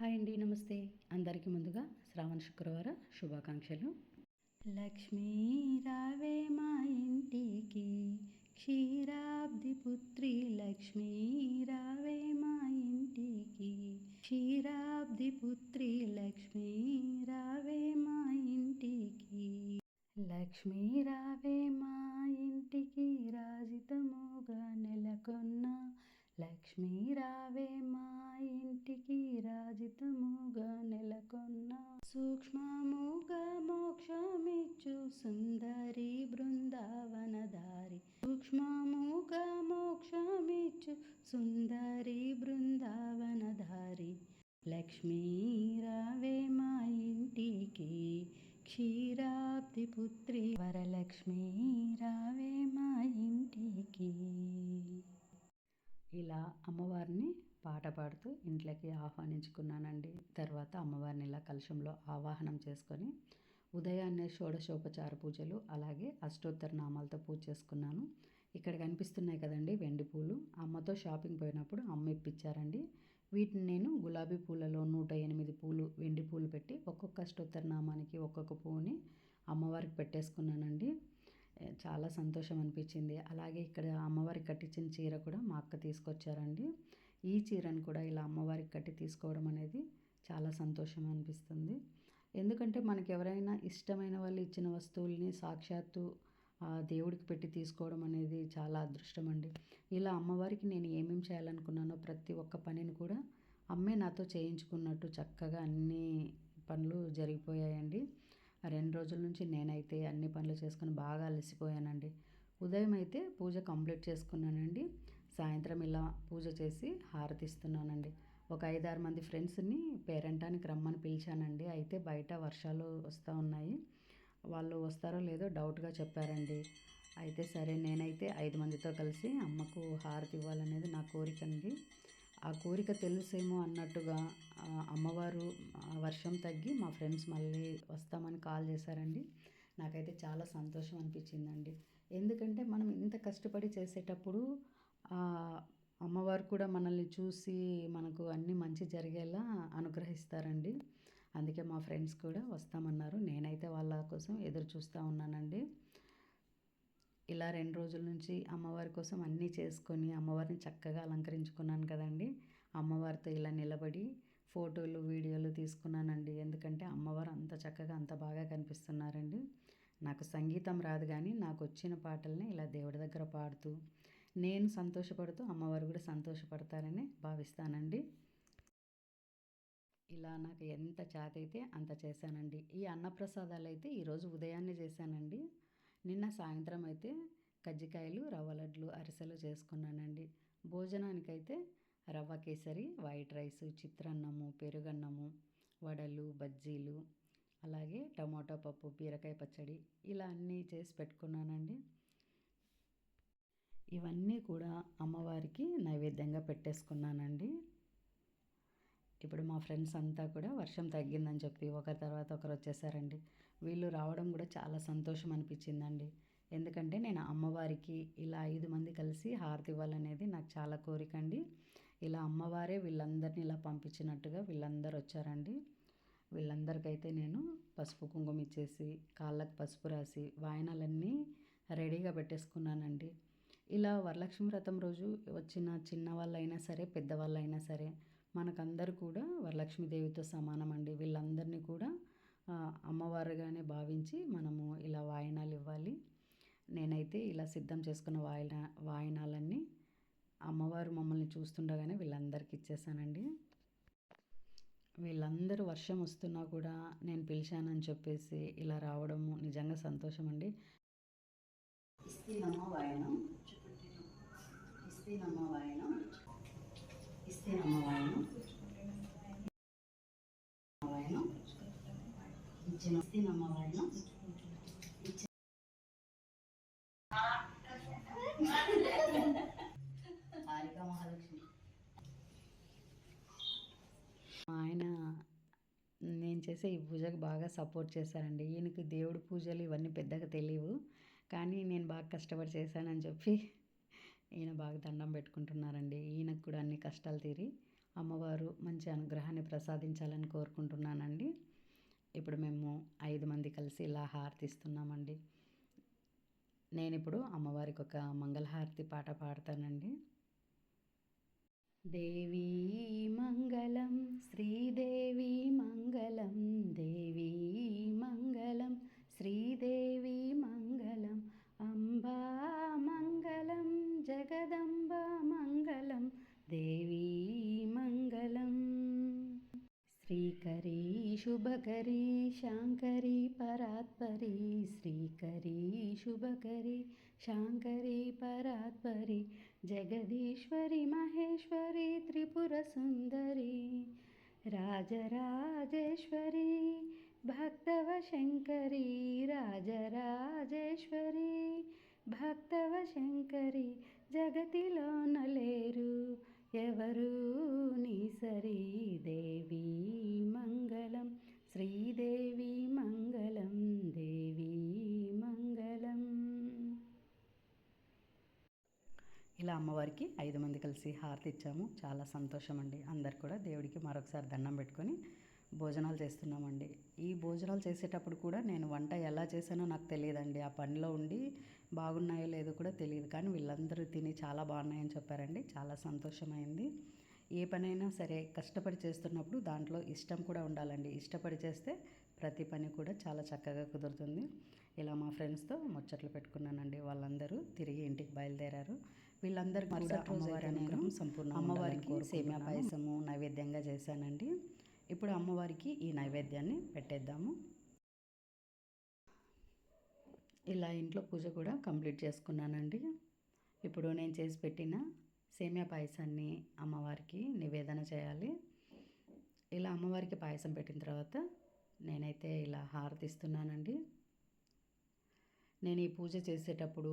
Hi అండి నమస్తే. అందరికీ ముందుగా శ్రావణ శుక్రవార శుభాకాంక్షలు. లక్ష్మీ రావే మా ఇంటికి క్షీరాబ్ది పుత్రి లక్ష్మీ రావే మా ఇంటికి క్షీరాబ్ది పుత్రి లక్ష్మీ రావే మా ఇంటికి. లక్ష్మీ రావే మా ఇంటికి రాజితముగా నెలకొన్న లక్ష్మీ రావే మా ఇంటికి రాజితముగా నెలకొన్న. సూక్ష్మముగా మోక్షమిచ్చు సుందరి బృందావనదారి సూక్ష్మముగా మోక్షమిచ్చు సుందరి బృందావనదారి లక్ష్మీ రావే మా ఇంటికి క్షీరాబ్ది పుత్రి. వరలక్ష్మీ రావే మా ఇంటికి ఇలా అమ్మవారిని పాట పాడుతూ ఇంట్లోకి ఆహ్వానించుకున్నానండి. తర్వాత అమ్మవారిని ఇలా కలశంలో ఆవాహనం చేసుకొని ఉదయాన్నే షోడశోపచార పూజలు అలాగే అష్టోత్తర నామాలతో పూజ చేసుకున్నాను. ఇక్కడ కనిపిస్తున్నాయి కదండి వెండి పూలు. అమ్మతో షాపింగ్ పోయినప్పుడు అమ్మ ఇప్పించారండి వీటిని నేను గులాబీ పూలలో నూట ఎనిమిది పూలు వెండి పూలు పెట్టి ఒక్కొక్క అష్టోత్తర నామానికి ఒక్కొక్క పువ్వుని అమ్మవారికి పెట్టేసుకున్నానండి. చాలా సంతోషం అనిపించింది. అలాగే ఇక్కడ అమ్మవారికి కట్టించిన చీర కూడా మా అక్క తీసుకొచ్చారండి. ఈ చీరను కూడా ఇలా అమ్మవారికి కట్టి తీసుకోవడం అనేది చాలా సంతోషం అనిపిస్తుంది. ఎందుకంటే మనకి ఎవరైనా ఇష్టమైన వాళ్ళు ఇచ్చిన వస్తువుల్ని సాక్షాత్తు దేవుడికి పెట్టి తీసుకోవడం అనేది చాలా అదృష్టం అండి. ఇలా అమ్మవారికి నేను ఏమేమి చేయాలనుకున్నానో ప్రతి ఒక్క పనిని కూడా అమ్మే నాతో చేయించుకున్నట్టు చక్కగా అన్ని పనులు జరిగిపోయాయండి. రెండు రోజుల నుంచి నేనైతే అన్ని పనులు చేసుకుని బాగా అలసిపోయానండి. ఉదయం అయితే పూజ కంప్లీట్ చేసుకున్నానండి. సాయంత్రం ఇలా పూజ చేసి హారతిస్తున్నానండి. ఒక ఐదారు మంది ఫ్రెండ్స్ని పేరెంటానికి రమ్మని పిలిచానండి. అయితే బయట వర్షాలు వస్తూ ఉన్నాయి. వాళ్ళు వస్తారో లేదో డౌట్గా చెప్పారండి. అయితే సరే నేనైతే ఐదు మందితో కలిసి అమ్మకు హారతి ఇవ్వాలనేది నా కోరిక అండి. ఆ కోరిక తెలుసేమో అన్నట్టుగా అమ్మవారు వర్షం తగ్గి మా ఫ్రెండ్స్ మళ్ళీ వస్తామని కాల్ చేశారండి. నాకైతే చాలా సంతోషం అనిపించిందండి. ఎందుకంటే మనం ఇంత కష్టపడి చేసేటప్పుడు అమ్మవారు కూడా మనల్ని చూసి మనకు అన్నీ మంచి జరిగేలా అనుగ్రహిస్తారండి. అందుకే మా ఫ్రెండ్స్ కూడా వస్తామన్నారు. నేనైతే వాళ్ళ కోసం ఎదురు చూస్తూ ఉన్నానండి. ఇలా రెండు రోజుల నుంచి అమ్మవారి కోసం అన్నీ చేసుకొని అమ్మవారిని చక్కగా అలంకరించుకున్నాను కదండి. అమ్మవారితో ఇలా నిలబడి ఫోటోలు వీడియోలు తీసుకున్నానండి. ఎందుకంటే అమ్మవారు అంత చక్కగా అంత బాగా కనిపిస్తున్నారండి. నాకు సంగీతం రాదు కానీ నాకు వచ్చిన పాటల్ని ఇలా దేవుడి దగ్గర పాడుతూ నేను సంతోషపడుతూ అమ్మవారు కూడా సంతోషపడతారని భావిస్తానండి. ఇలా నాకు ఎంత చేత అయితే అంత చేశానండి. ఈ అన్నప్రసాదాలు అయితే ఈరోజు ఉదయాన్నే చేశానండి. నిన్న సాయంత్రం అయితే కజ్జికాయలు రవ్వ లడ్లు అరిసెలు చేసుకున్నానండి. భోజనానికైతే రవ్వ కేసరి వైట్ రైస్ చిత్రాన్నము పెరుగన్నము వడలు బజ్జీలు అలాగే టమాటో పప్పు బీరకాయ పచ్చడి ఇలా అన్నీ చేసి పెట్టుకున్నానండి. ఇవన్నీ కూడా అమ్మవారికి నైవేద్యంగా పెట్టేసుకున్నానండి. ఇప్పుడు మా ఫ్రెండ్స్ అంతా కూడా వర్షం తగ్గిందని చెప్పి ఒకరి తర్వాత ఒకరు వచ్చేసారండి. వీళ్ళు రావడం కూడా చాలా సంతోషం అనిపించిందండి. ఎందుకంటే నేను అమ్మవారికి ఇలా ఐదు మంది కలిసి హారతి ఇవ్వాలనేది నాకు చాలా కోరిక అండి ఇలా అమ్మవారే వీళ్ళందరినీ ఇలా పంపించినట్టుగా వీళ్ళందరూ వచ్చారండి. వీళ్ళందరికైతే నేను పసుపు కుంకుమ ఇచ్చేసి కాళ్ళకు పసుపు రాసి వాయనాలన్నీ రెడీగా పెట్టేసుకున్నానండి. ఇలా వరలక్ష్మి వ్రతం రోజు వచ్చిన చిన్న వాళ్ళైనా సరే పెద్దవాళ్ళైనా సరే మనకందరూ కూడా వరలక్ష్మీదేవితో సమానం అండి వీళ్ళందరినీ కూడా అమ్మవారుగానే భావించి మనము ఇలా వాయినాలు ఇవ్వాలి. నేనైతే ఇలా సిద్ధం చేసుకున్న వాయిన వాయినాలన్నీ అమ్మవారు మమ్మల్ని చూస్తుండగానే వీళ్ళందరికీ ఇచ్చేసానండి. వీళ్ళందరూ వర్షం వస్తున్నా కూడా నేను పిలిచానని చెప్పేసి ఇలా రావడము నిజంగా సంతోషం అండి ఇస్తీనమ్మ వాయనం. వాయనం. ఇచ్చిన ఇస్తీనమ్మ ఆయన నేను చేసే ఈ పూజకు బాగా సపోర్ట్ చేశారండి. ఈయనకి దేవుడి పూజలు ఇవన్నీ పెద్దగా తెలియవు. కానీ నేను బాగా కష్టపడి చేశానని చెప్పి ఈయన బాగా దండం పెట్టుకుంటున్నారండి. ఈయనకు కూడా అన్ని కష్టాలు తీరి అమ్మవారు మంచి అనుగ్రహాన్ని ప్రసాదించాలని కోరుకుంటున్నానండి. ఇప్పుడు మేము ఐదు మంది కలిసి ఇలా హారతిస్తున్నామండి. నేను ఇప్పుడు అమ్మవారికి ఒక మంగళహారతి పాట పాడతానండి. దేవీ మంగళం श्रीकरी शुभकरी शाङ्करी परात्परी। श्रीकरी शुभकरी शाङ्करी परात्परी। जगदीश्वरि महेश्वरि त्रिपुरसुन्दरी राजराजेश्वरी भक्तवशङ्करी राजराजेश्वरी भक्तवशङ्करी जगति लोनलेरु ఎవరు? నీ సరీదేవి మంగళం. శ్రీదేవి మంగళం దేవి మంగళం. ఇలా అమ్మవారికి ఐదు మంది కలిసి హారతి ఇచ్చాము. చాలా సంతోషం అండి అందరు కూడా దేవుడికి మరొకసారి దండం పెట్టుకొని భోజనాలు చేస్తున్నామండి. ఈ భోజనాలు చేసేటప్పుడు కూడా నేను వంట ఎలా చేశానో నాకు తెలియదండి. ఆ పనిలో ఉండి బాగున్నాయో లేదో కూడా తెలియదు. కానీ వీళ్ళందరూ తిని చాలా బాగున్నాయని చెప్పారండి. చాలా సంతోషమైంది. ఏ పనైనా సరే కష్టపడి చేస్తున్నప్పుడు దాంట్లో ఇష్టం కూడా ఉండాలండి. ఇష్టపడి చేస్తే ప్రతి పని కూడా చాలా చక్కగా కుదురుతుంది. ఇలా మా ఫ్రెండ్స్తో ముచ్చట్లు పెట్టుకున్నానండి వాళ్ళందరూ తిరిగి ఇంటికి బయలుదేరారు. వీళ్ళందరికీ కూడా అమ్మవారి అనుగ్రహం సంపూర్ణ అమ్మవారికి సేమియా పాయసము నైవేద్యంగా చేశానండి. ఇప్పుడు అమ్మవారికి ఈ నైవేద్యాన్ని పెట్టేద్దాము. ఇలా ఇంట్లో పూజ కూడా కంప్లీట్ చేసుకున్నానండి. ఇప్పుడు నేను చేసి పెట్టిన సేమియా పాయసాన్ని అమ్మవారికి నివేదన చేయాలి. ఇలా అమ్మవారికి పాయసం పెట్టిన తర్వాత నేనైతే ఇలా హారతిస్తున్నానండి నేను ఈ పూజ చేసేటప్పుడు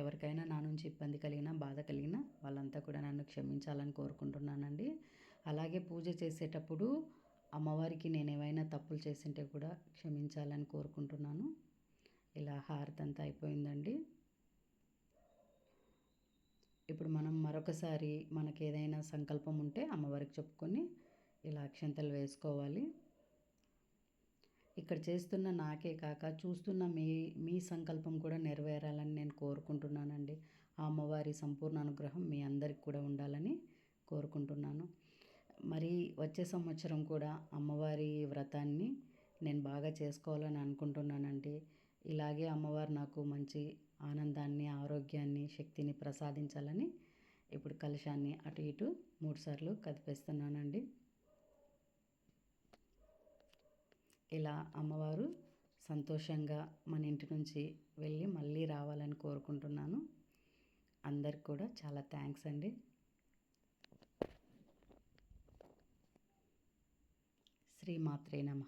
ఎవరికైనా నా నుంచి ఇబ్బంది కలిగినా బాధ కలిగినా వాళ్ళంతా కూడా నన్ను క్షమించాలని కోరుకుంటున్నానండి. అలాగే పూజ చేసేటప్పుడు అమ్మవారికి నేను ఏమైనా తప్పులు చేసింటే కూడా క్షమించాలని కోరుకుంటున్నాను. ఇలా హారతంతా అంతా అయిపోయిందండి. ఇప్పుడు మనం మరొకసారి మనకి ఏదైనా సంకల్పం ఉంటే అమ్మవారికి చెప్పుకొని ఇలా అక్షంతలు వేసుకోవాలి. ఇక్కడ చేస్తున్న నాకే కాక చూస్తున్న మీ మీ సంకల్పం కూడా నెరవేరాలని నేను కోరుకుంటున్నానండి. ఆ అమ్మవారి సంపూర్ణ అనుగ్రహం మీ అందరికి కూడా ఉండాలని కోరుకుంటున్నాను. మరి వచ్చే సంవత్సరం కూడా అమ్మవారి వ్రతాన్ని నేను బాగా చేసుకోవాలని అనుకుంటున్నానండి. ఇలాగే అమ్మవారు నాకు మంచి ఆనందాన్ని ఆరోగ్యాన్ని శక్తిని ప్రసాదించాలని ఇప్పుడు కలశాన్ని అటు ఇటు మూడుసార్లు కదిపేస్తున్నానండి. ఇలా అమ్మవారు సంతోషంగా మన ఇంటి నుంచి వెళ్ళి మళ్ళీ రావాలని కోరుకుంటున్నాను. అందరికి కూడా చాలా థ్యాంక్స్ అండి. శ్రీమాత్రే నమ